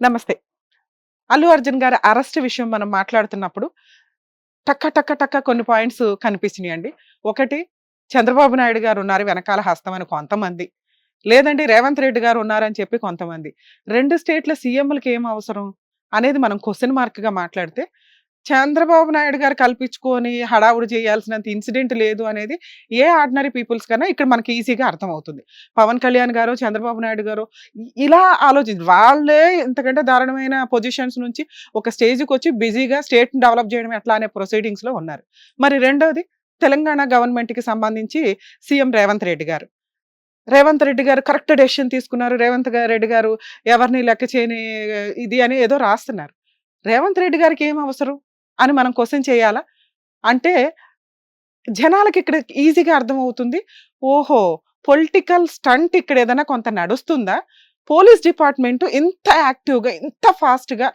నమస్తే. అల్లు అర్జున్ గారి అరెస్ట్ విషయం మనం మాట్లాడుతున్నప్పుడు టక్క టక్క టక్క కొన్ని పాయింట్స్ కనిపిస్తున్నాయి అండి ఒకటి చంద్రబాబు నాయుడు గారు ఉన్నారు వెనకాల హస్తం అని కొంతమంది. లేదండి రేవంత్ రెడ్డి గారు ఉన్నారని చెప్పి కొంతమంది. రెండు స్టేట్ల సీఎంలకు ఏం అవసరం అనేది మనం క్వశ్చన్ మార్క్గా మాట్లాడితే చంద్రబాబు నాయుడు గారు కల్పించుకొని హడావుడి చేయాల్సినంత ఇన్సిడెంట్ లేదు అనేది ఏ ఆర్డినరీ పీపుల్స్ కన్నా ఇక్కడ మనకి ఈజీగా అర్థమవుతుంది. పవన్ కళ్యాణ్ గారు చంద్రబాబు నాయుడు గారు ఇలా ఆలోచించి వాళ్ళే ఇంతకంటే దారుణమైన పొజిషన్స్ నుంచి ఒక స్టేజ్కి వచ్చి బిజీగా స్టేట్ డెవలప్ చేయడం ఎట్లా అనే ప్రొసీడింగ్స్లో ఉన్నారు. మరి రెండోది తెలంగాణ గవర్నమెంట్కి సంబంధించి సీఎం రేవంత్ రెడ్డి గారు. రేవంత్ రెడ్డి గారు కరెక్ట్ డెసిషన్ తీసుకున్నారు. రేవంత్ రెడ్డి గారు ఎవరిని లెక్క చేయని ఇది అని ఏదో రాస్తున్నారు. రేవంత్ రెడ్డి గారికి ఏం అవసరం? అని మనం క్వశ్చన్ చేయాలా? అంటే జనాలకి ఇక్కడ ఈజీగా అర్థమవుతుంది. ఓహో! పొలిటికల్ స్టంట్ ఇక్కడ ఏదైనా కొంత నడుస్తుందా? పోలీస్ డిపార్ట్మెంట్ ఇంత యాక్టివ్గా ఇంత ఫాస్ట్గా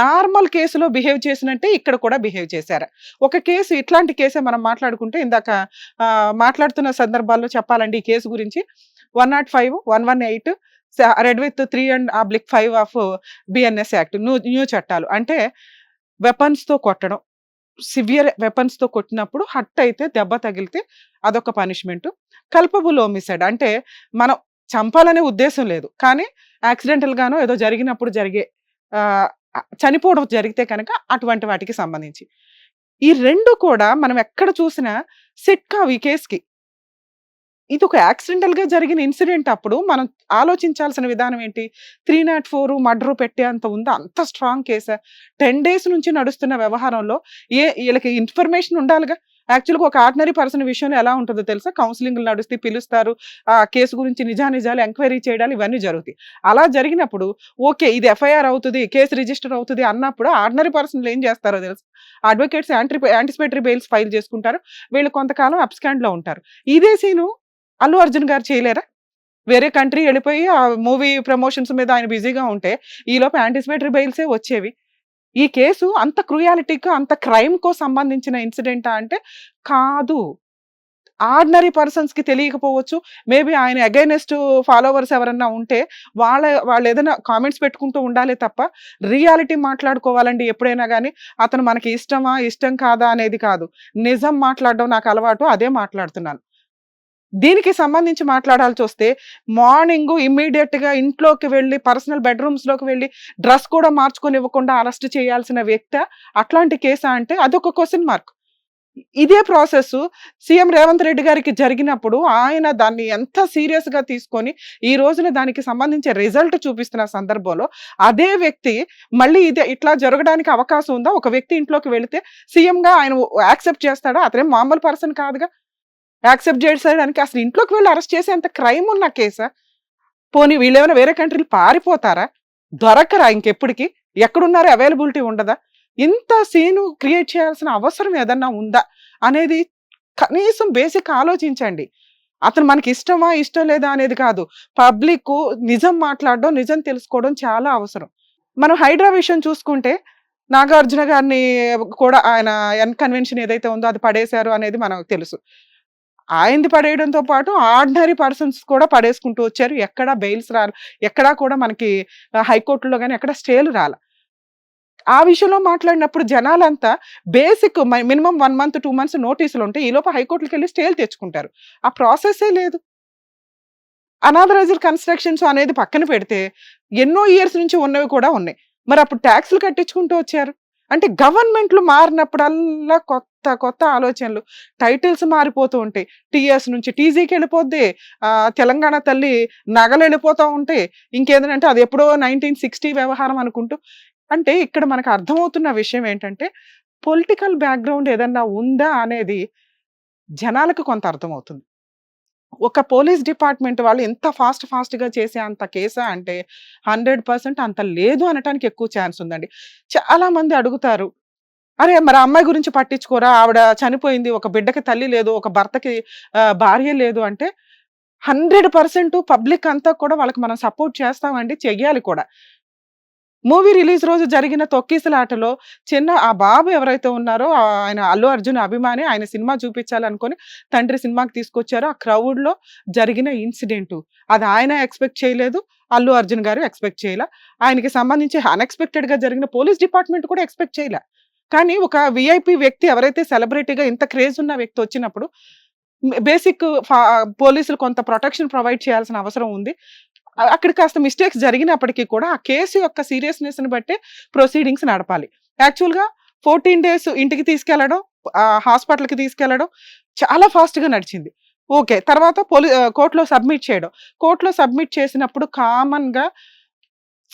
నార్మల్ కేసులో బిహేవ్ చేసినట్టే ఇక్కడ కూడా బిహేవ్ చేశారు. ఒక కేసు ఇట్లాంటి కేసే మనం మాట్లాడుకుంటే ఇందాక మాట్లాడుతున్న సందర్భాల్లో చెప్పాలండి ఈ కేసు గురించి. One not five one one eight read with three and oblique five of BNS act new new చట్టాలు. అంటే వెపన్స్తో కొట్టడం. సివియర్తో కొట్టినప్పుడు హట్ అయితే దెబ్బ తగిలితే అదొక పనిష్మెంట్ కల్పబుల్ ఓమిసైడ్ అంటే మనం చంపాలనే ఉద్దేశం లేదు. కానీ యాక్సిడెంటల్గానో ఏదో జరిగినప్పుడు జరిగే చనిపోవడం జరిగితే కనుక అటువంటి వాటికి సంబంధించి. ఈ రెండు కూడా మనం ఎక్కడ చూసినా సిట్కా ఈ కేసుకి ఇది ఒక యాక్సిడెంటల్గా జరిగిన ఇన్సిడెంట్ అప్పుడు మనం ఆలోచించాల్సిన విధానం ఏంటి? త్రీ నాట్ ఫోర్ మర్డర్ పెట్టే అంత ఉందా? అంత స్ట్రాంగ్ కేసా? టెన్ డేస్ నుంచి నడుస్తున్న వ్యవహారంలో ఏ వీళ్ళకి ఇన్ఫర్మేషన్ ఉండాలిగా? యాక్చువల్గా ఒక ఆర్డినరీ పర్సన్ విషయంలో ఎలా ఉంటుందో తెలుసా? కౌన్సిలింగ్ నడుస్తే పిలుస్తారు. ఆ కేసు గురించి నిజానిజాలు ఎంక్వైరీ చేయడాలు ఇవన్నీ జరుగుతాయి. అలా జరిగినప్పుడు ఓకే ఇది ఎఫ్ఐఆర్ అవుతుంది కేసు రిజిస్టర్ అవుతుంది అన్నప్పుడు ఆర్డినరీ పర్సన్లు ఏం చేస్తారో తెలుసు? Advocates anti anticipatory bails file చేసుకుంటారు. వీళ్ళు కొంతకాలం అబ్స్కాండ్లో ఉంటారు. ఇదే సీను అల్లు అర్జున్ గారు చేయలేరా? వేరే కంట్రీ వెళ్ళిపోయి ఆ మూవీ ప్రమోషన్స్ మీద ఆయన బిజీగా ఉంటే ఈ యాంటిసిపేటరీ బెయిల్సే వచ్చేవి. ఈ కేసు అంత క్రూయాలిటీకి అంత క్రైమ్కో సంబంధించిన ఇన్సిడెంటా అంటే కాదు. ఆర్డినరీ పర్సన్స్కి తెలియకపోవచ్చు. మేబీ ఆయన అగైనెస్ట్ ఫాలోవర్స్ ఎవరన్నా ఉంటే వాళ్ళ వాళ్ళు ఏదైనా కామెంట్స్ పెట్టుకుంటూ ఉండాలి తప్ప రియాలిటీ మాట్లాడుకోవాలండి ఎప్పుడైనా కానీ అతను మనకి ఇష్టమా ఇష్టం కాదా అనేది కాదు. నిజం మాట్లాడడం నాకు అలవాటు అదే మాట్లాడుతున్నాను. దీనికి సంబంధించి మాట్లాడాల్సి వస్తే మార్నింగ్ ఇమ్మీడియట్గా ఇంట్లోకి వెళ్ళి పర్సనల్ బెడ్రూమ్స్లోకి వెళ్ళి డ్రెస్ కూడా మార్చుకొని ఇవ్వకుండా అరెస్ట్ చేయాల్సిన వ్యక్తి అట్లాంటి కేసా అంటే అదొక క్వశ్చన్ మార్క్. ఇదే ప్రాసెస్ సీఎం రేవంత్ రెడ్డి గారికి జరిగినప్పుడు ఆయన దాన్ని ఎంత సీరియస్గా తీసుకొని ఈ రోజున దానికి సంబంధించి రిజల్ట్ చూపిస్తున్న సందర్భంలో అదే వ్యక్తి మళ్ళీ ఇదే ఇట్లా జరగడానికి అవకాశం ఉందా? ఒక వ్యక్తి ఇంట్లోకి వెళితే సీఎంగా ఆయన యాక్సెప్ట్ చేస్తాడా? అతనే మామూలు పర్సన్ కాదుగా? యాక్సెప్ట్ చేసేయడానికి అసలు ఇంట్లోకి వెళ్ళి అరెస్ట్ చేసేంత క్రైమ్ ఉన్న కేసా? పోనీ వీళ్ళేమైనా వేరే కంట్రీలు పారిపోతారా? దొరకరా ఇంకెప్పటికి? ఎక్కడున్నారో అవైలబిలిటీ ఉండదా? ఇంత సీను క్రియేట్ చేయాల్సిన అవసరం ఏదన్నా ఉందా? అనేది కనీసం బేసిక్ ఆలోచించండి. అతను మనకి ఇష్టమా ఇష్టం లేదా అనేది కాదు. పబ్లిక్ నిజం మాట్లాడడం నిజం తెలుసుకోవడం చాలా అవసరం. మనం హైడ్రా విషయం చూసుకుంటే నాగార్జున గారిని కూడా ఆయన ఎన్ కన్వెన్షన్ ఏదైతే ఉందో అది పడేశారు అనేది మనకు తెలుసు. ఆయనది పడేయడంతో పాటు ఆర్డినరీ పర్సన్స్ కూడా పడేసుకుంటూ వచ్చారు. ఎక్కడా బెయిల్స్ రాలి ఎక్కడా కూడా మనకి హైకోర్టులో కానీ ఎక్కడ స్టేలు రాల. ఆ విషయంలో మాట్లాడినప్పుడు జనాలంతా basic minimum one month two months నోటీసులు ఉంటాయి ఈలోపు హైకోర్టుకి వెళ్ళి స్టేలు తెచ్చుకుంటారు. ఆ ప్రాసెసే లేదు. అనాథరైజ్డ్ కన్స్ట్రక్షన్స్ అనేది పక్కన పెడితే ఎన్నో ఇయర్స్ నుంచి ఉన్నవి కూడా ఉన్నాయి. మరి అప్పుడు ట్యాక్స్లు కట్టించుకుంటూ వచ్చారు. అంటే గవర్నమెంట్లు మారినప్పుడల్లా కొత్త కొత్త ఆలోచనలు టైటిల్స్ మారిపోతూ ఉంటాయి. టీఎస్ నుంచి టీజీకి వెళ్ళిపోద్ది తెలంగాణ తల్లి నగలు వెళ్ళిపోతూ ఉంటాయి ఇంకేంటంటే అది ఎప్పుడో నైన్టీన్ సిక్స్టీ వ్యవహారం అనుకుంటూ. అంటే ఇక్కడ మనకు అర్థమవుతున్న విషయం ఏంటంటే పొలిటికల్ బ్యాక్గ్రౌండ్ ఏదన్నా ఉందా అనేది జనాలకు కొంత అర్థమవుతుంది. ఒక పోలీస్ డిపార్ట్మెంట్ వాళ్ళు ఎంత ఫాస్ట్ ఫాస్ట్గా చేసే అంత కేసా అంటే హండ్రెడ్ పర్సెంట్ అంత లేదు అనటానికి ఎక్కువ ఛాన్స్ ఉందండి. చాలా మంది అడుగుతారు అరే మరి అమ్మాయి గురించి పట్టించుకోరా? ఆవిడ చనిపోయింది ఒక బిడ్డకి తల్లి లేదు ఒక భర్తకి భార్య లేదు అంటే హండ్రెడ్ పర్సెంట్ పబ్లిక్ అంతా కూడా వాళ్ళకి మనం సపోర్ట్ చేస్తామండి చెయ్యాలి కూడా. మూవీ రిలీజ్ రోజు జరిగిన తొక్కిసలాటలో చిన్న ఆ బాబు ఎవరైతే ఉన్నారో ఆయన అల్లు అర్జున్ అభిమాని ఆయన సినిమా చూపించాలనుకొని తండ్రి సినిమాకి తీసుకొచ్చారో. ఆ క్రౌడ్లో లో జరిగిన ఇన్సిడెంట్. అది ఆయన ఎక్స్పెక్ట్ చేయలేదు అల్లు అర్జున్ గారు ఎక్స్పెక్ట్ చేయలే. ఆయనకి సంబంధించి అన్ఎక్స్పెక్టెడ్గా జరిగిన పోలీస్ డిపార్ట్మెంట్ కూడా ఎక్స్పెక్ట్ చేయలే. కానీ ఒక విఐపి వ్యక్తి ఎవరైతే సెలబ్రిటీగా ఇంత క్రేజ్ ఉన్న వ్యక్తి వచ్చినప్పుడు బేసిక్ పోలీసులు కొంత ప్రొటెక్షన్ ప్రొవైడ్ చేయాల్సిన అవసరం ఉంది. అక్కడ కాస్త మిస్టేక్స్ జరిగినప్పటికీ కూడా ఆ కేసు యొక్క సీరియస్నెస్ని బట్టి బట్టే ప్రొసీడింగ్స్ నడపాలి. యాక్చువల్గా ఫోర్టీన్ డేస్ ఇంటికి తీసుకెళ్ళడం హాస్పిటల్కి తీసుకెళ్ళడం చాలా ఫాస్ట్గా నడిచింది. ఓకే తర్వాత పోలీ కోర్టులో సబ్మిట్ చేయడం. కోర్టులో సబ్మిట్ చేసినప్పుడు కామన్గా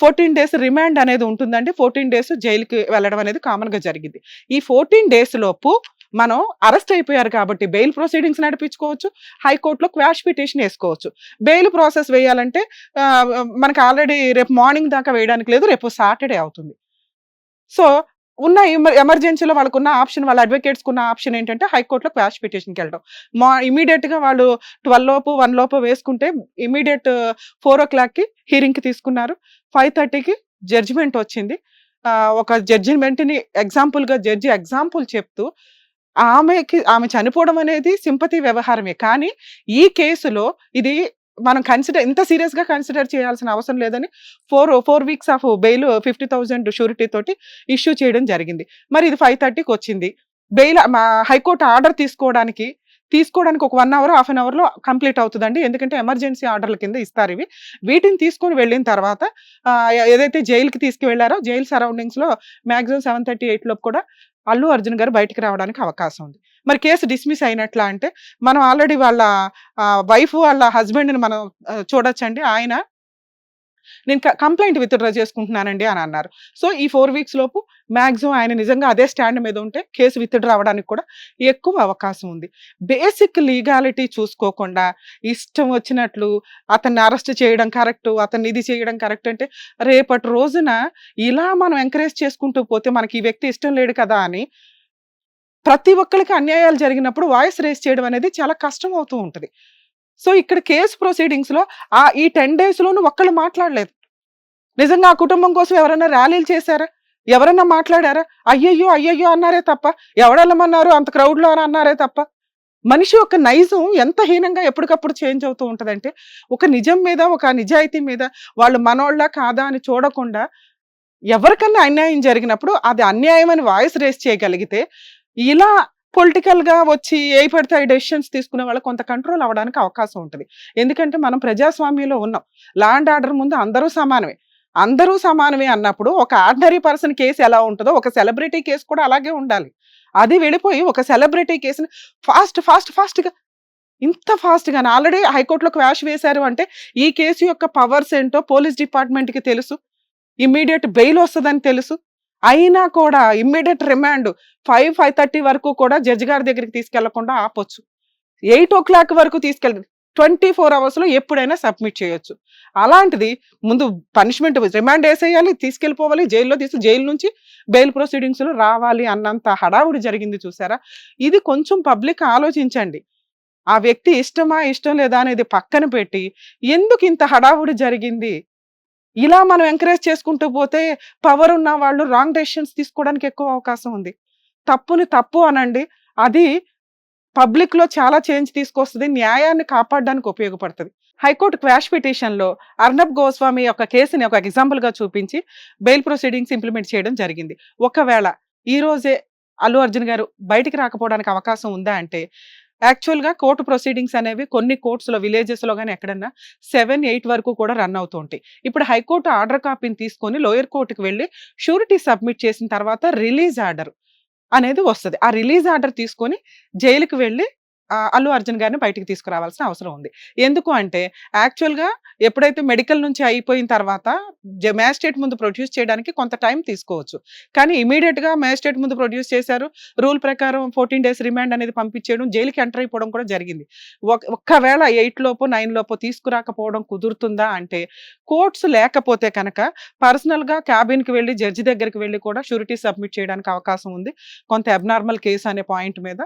ఫోర్టీన్ డేస్ రిమాండ్ అనేది ఉంటుందండి. ఫోర్టీన్ డేస్ జైలుకి వెళ్ళడం అనేది కామన్గా జరిగింది. ఈ ఫోర్టీన్ డేస్ లోపు మనం అరెస్ట్ అయిపోయారు కాబట్టి బెయిల్ ప్రొసీడింగ్స్ నడిపించుకోవచ్చు హైకోర్టులో క్వాష్ పిటిషన్ వేసుకోవచ్చు. బెయిల్ ప్రాసెస్ వేయాలంటే మనకి ఆల్రెడీ రేపు మార్నింగ్ దాకా వేయడానికి లేదు రేపు సాటర్డే అవుతుంది. సో ఉన్న ఎమర్జెన్సీలో వాళ్ళకున్న ఆప్షన్ వాళ్ళ అడ్వకేట్స్ ఉన్న ఆప్షన్ ఏంటంటే హైకోర్టులో క్వాష్ పిటిషన్కి వెళ్ళడం. మా ఇమీడియట్గా వాళ్ళు ట్వెల్వ్ లోపు వన్ లోపు వేసుకుంటే ఇమీడియట్ ఫోర్ ఓ క్లాక్కి హీరింగ్కి తీసుకున్నారు. ఫైవ్ థర్టీకి జడ్జిమెంట్ వచ్చింది. ఒక జడ్జిమెంట్ని ఎగ్జాంపుల్గా జడ్జి ఎగ్జాంపుల్ చెప్తూ ఆమెకి ఆమె చనిపోవడం అనేది సింపతి వ్యవహారమే. కానీ ఈ కేసులో ఇది మనం కన్సిడర్ ఇంత సీరియస్గా కన్సిడర్ చేయాల్సిన అవసరం లేదని four four weeks of bail fifty thousand surety తోటి ఇష్యూ చేయడం జరిగింది. మరి ఇది ఫైవ్ థర్టీకి వచ్చింది. బెయిల్ మా హైకోర్టు ఆర్డర్ తీసుకోవడానికి తీసుకోవడానికి ఒక వన్ అవర్ హాఫ్ అన్ అవర్లో కంప్లీట్ అవుతుందండి. ఎందుకంటే ఎమర్జెన్సీ ఆర్డర్ల కింద ఇస్తారు ఇవి వీటిని తీసుకొని వెళ్ళిన తర్వాత ఏదైతే జైలుకి తీసుకువెళ్ళారో జైలు సరౌండింగ్స్లో మ్యాక్సిమం సెవెన్ థర్టీ ఎయిట్లోపు కూడా అల్లు అర్జున్ గారు బయటికి రావడానికి అవకాశం ఉంది. మరి కేసు డిస్మిస్ అయినట్లా అంటే మనం ఆల్రెడీ వాళ్ళ వైఫ్ వాళ్ళ హస్బెండ్ని మనం చూడొచ్చండి. ఆయన నేను కంప్లైంట్ విత్డ్రా చేసుకుంటున్నానండి అని అన్నారు. సో ఈ ఫోర్ వీక్స్ లోపు మ్యాక్సిమం ఆయన నిజంగా అదే స్టాండ్ మీద ఉంటే కేసు విత్డ్రా అవ్వడానికి కూడా ఎక్కువ అవకాశం ఉంది. బేసిక్ లీగాలిటీ చూసుకోకుండా ఇష్టం వచ్చినట్లు అతన్ని అరెస్ట్ చేయడం కరెక్ట్ అతన్ని ఇది చేయడం కరెక్ట్ అంటే రేపటి రోజున ఇలా మనం ఎంకరేజ్ చేసుకుంటూ పోతే మనకి ఈ వ్యక్తి ఇష్టం లేడు కదా అని ప్రతి ఒక్కరికి అన్యాయాలు జరిగినప్పుడు వాయిస్ రేస్ చేయడం అనేది చాలా కష్టం అవుతూ ఉంటుంది. సో ఇక్కడ కేసు ప్రొసీడింగ్స్లో ఆ ఈ టెన్ డేస్ లోను ఒక్కళ్ళు మాట్లాడలేదు. నిజంగా ఆ కుటుంబం కోసం ఎవరైనా ర్యాలీలు చేశారా? ఎవరైనా మాట్లాడారా? అయ్యయ్యో అయ్యయ్యో అన్నారే తప్ప ఎవడెళ్ళమన్నారు? అంత క్రౌడ్లో అని అన్నారే తప్ప. మనిషి యొక్క నైజం ఎంత హీనంగా ఎప్పటికప్పుడు చేంజ్ అవుతూ ఉంటదంటే ఒక నిజం మీద ఒక నిజాయితీ మీద వాళ్ళు మనోళ్ళ కాదా అని చూడకుండా ఎవరికన్నా అన్యాయం జరిగినప్పుడు అది అన్యాయం అని వాయిస్ రేస్ చేయగలిగితే ఇలా పొలిటికల్గా వచ్చి ఏ పడితే డెసిషన్స్ తీసుకునే వాళ్ళు కొంత కంట్రోల్ అవ్వడానికి అవకాశం ఉంటుంది. ఎందుకంటే మనం ప్రజాస్వామ్యంలో ఉన్నాం. ల్యాండ్ ఆర్డర్ ముందు అందరూ సమానమే. అందరూ సమానమే అన్నప్పుడు ఒక ఆర్డినరీ పర్సన్ కేసు ఎలా ఉంటుందో ఒక సెలబ్రిటీ కేసు కూడా అలాగే ఉండాలి. అది వెళ్ళిపోయి ఒక సెలబ్రిటీ కేసుని ఫాస్ట్ ఫాస్ట్ ఫాస్ట్గా ఇంత ఫాస్ట్గా ఆల్రెడీ హైకోర్టులో క్వాష్ వేశారు అంటే ఈ కేసు యొక్క పవర్స్ ఏంటో పోలీస్ డిపార్ట్మెంట్కి తెలుసు. ఇమ్మీడియట్ బెయిల్ వస్తుందని తెలుసు. అయినా కూడా immediate remand five five thirty వరకు కూడా జడ్జి గారి దగ్గరికి తీసుకెళ్ళకుండా ఆపొచ్చు. ఎయిట్ ఓ క్లాక్ వరకు తీసుకెళ్ళి ట్వంటీ ఫోర్ అవర్స్లో ఎప్పుడైనా సబ్మిట్ చేయొచ్చు. అలాంటిది ముందు పనిష్మెంట్ రిమాండ్ వేసేయాలి తీసుకెళ్ళిపోవాలి జైల్లో తీసి జైలు నుంచి బెయిల్ ప్రొసీడింగ్స్లో రావాలి అన్నంత హడావుడి జరిగింది చూసారా? ఇది కొంచెం పబ్లిక్ ఆలోచించండి. ఆ వ్యక్తి ఇష్టమా ఇష్టం లేదా అనేది పక్కన పెట్టి ఎందుకు ఇంత హడావుడి జరిగింది? ఇలా మనం ఎంకరేజ్ చేసుకుంటూ పోతే పవర్ ఉన్న వాళ్ళు రాంగ్ డెసిషన్స్ తీసుకోవడానికి ఎక్కువ అవకాశం ఉంది. తప్పుని తప్పు అనండి. అది పబ్లిక్లో చాలా చేంజ్ తీసుకొస్తుంది న్యాయాన్ని కాపాడడానికి ఉపయోగపడుతుంది. హైకోర్టు క్వాష్ పిటిషన్లో అర్నబ్ గోస్వామి యొక్క కేసుని ఒక ఎగ్జాంపుల్గా చూపించి బెయిల్ ప్రొసీడింగ్స్ ఇంప్లిమెంట్ చేయడం జరిగింది. ఒకవేళ ఈ రోజే అల్లు అర్జున్ గారు బయటికి రాకపోవడానికి అవకాశం ఉందా అంటే యాక్చువల్గా కోర్టు ప్రొసీడింగ్స్ అనేవి కొన్ని కోర్ట్స్లో విలేజెస్లో విలేజెస్లో కానీ ఎక్కడన్నా సెవెన్ ఎయిట్ వరకు కూడా రన్ అవుతూ ఉంటాయి. ఇప్పుడు హైకోర్టు ఆర్డర్ కాపీని తీసుకొని లోయర్ కోర్టుకి వెళ్ళి షూరిటీ సబ్మిట్ చేసిన తర్వాత రిలీజ్ ఆర్డర్ అనేది వస్తుంది. ఆ రిలీజ్ ఆర్డర్ తీసుకొని జైలుకి వెళ్ళి అల్లు అర్జున్ గారిని బయటికి తీసుకురావాల్సిన అవసరం ఉంది. ఎందుకు అంటే యాక్చువల్గా ఎప్పుడైతే మెడికల్ నుంచి అయిపోయిన తర్వాత మ్యాజిస్ట్రేట్ ముందు ప్రొడ్యూస్ చేయడానికి కొంత టైం తీసుకోవచ్చు. కానీ ఇమీడియట్గా మ్యాజిస్ట్రేట్ ముందు ప్రొడ్యూస్ చేశారు. రూల్ ప్రకారం ఫోర్టీన్ డేస్ రిమాండ్ అనేది పంపించేయడం జైలుకి ఎంటర్ అయిపోవడం కూడా జరిగింది. ఒక- ఒక్కవేళ ఎయిట్ లోపు నైన్ లోపు తీసుకురాకపోవడం కుదురుతుందా అంటే కోర్ట్స్ లేకపోతే కనుక పర్సనల్గా క్యాబిన్కి వెళ్ళి జడ్జి దగ్గరికి వెళ్ళి కూడా షూరిటీ సబ్మిట్ చేయడానికి అవకాశం ఉంది. కొంత అబ్నార్మల్ కేసు అనే పాయింట్ మీద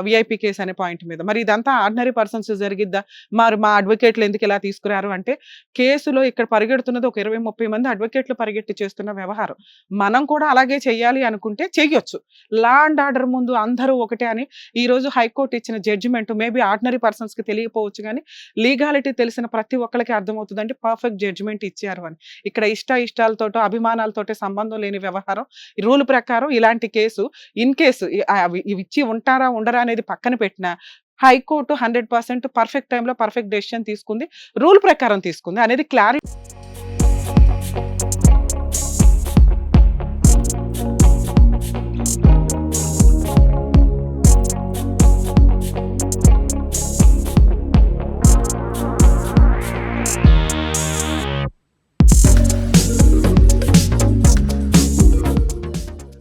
విఐపి కేసు అనే పాయింట్ పాయింట్ మీద. మరి ఇదంతా ఆర్డినరీ పర్సన్స్ జరిగిద్దా? మరి మా అడ్వకేట్లు ఎందుకు ఇలా తీసుకురారు? అంటే కేసులో ఇక్కడ పరిగెడుతున్నది ఒక ఇరవై ముప్పై మంది అడ్వకేట్లు పరిగెట్టి చేస్తున్న వ్యవహారం. మనం కూడా అలాగే చేయాలి అనుకుంటే చేయొచ్చు లా అండ్ ఆర్డర్ ముందు అందరూ ఒకటే అని ఈ రోజు హైకోర్టు ఇచ్చిన జడ్జిమెంట్ మేబీ ఆర్డినరీ పర్సన్స్కి తెలియకపోవచ్చు కానీ లీగాలిటీ తెలిసిన ప్రతి ఒక్కరికి అర్థమవుతుంది అంటే పర్ఫెక్ట్ జడ్జిమెంట్ ఇచ్చారు అని. ఇక్కడ ఇష్ట ఇష్టాలతోటో అభిమానాలతోటే సంబంధం లేని వ్యవహారం. రూల్ ప్రకారం ఇలాంటి కేసు ఇన్ కేసు ఇవి ఇచ్చి ఉంటారా ఉండరా అనేది పక్కన పెట్టిన high court hundred percent perfect టైంలో పర్ఫెక్ట్ డెసిషన్ తీసుకుంది. రూల్ ప్రకారం తీసుకుంది. అనేది క్లారిటీ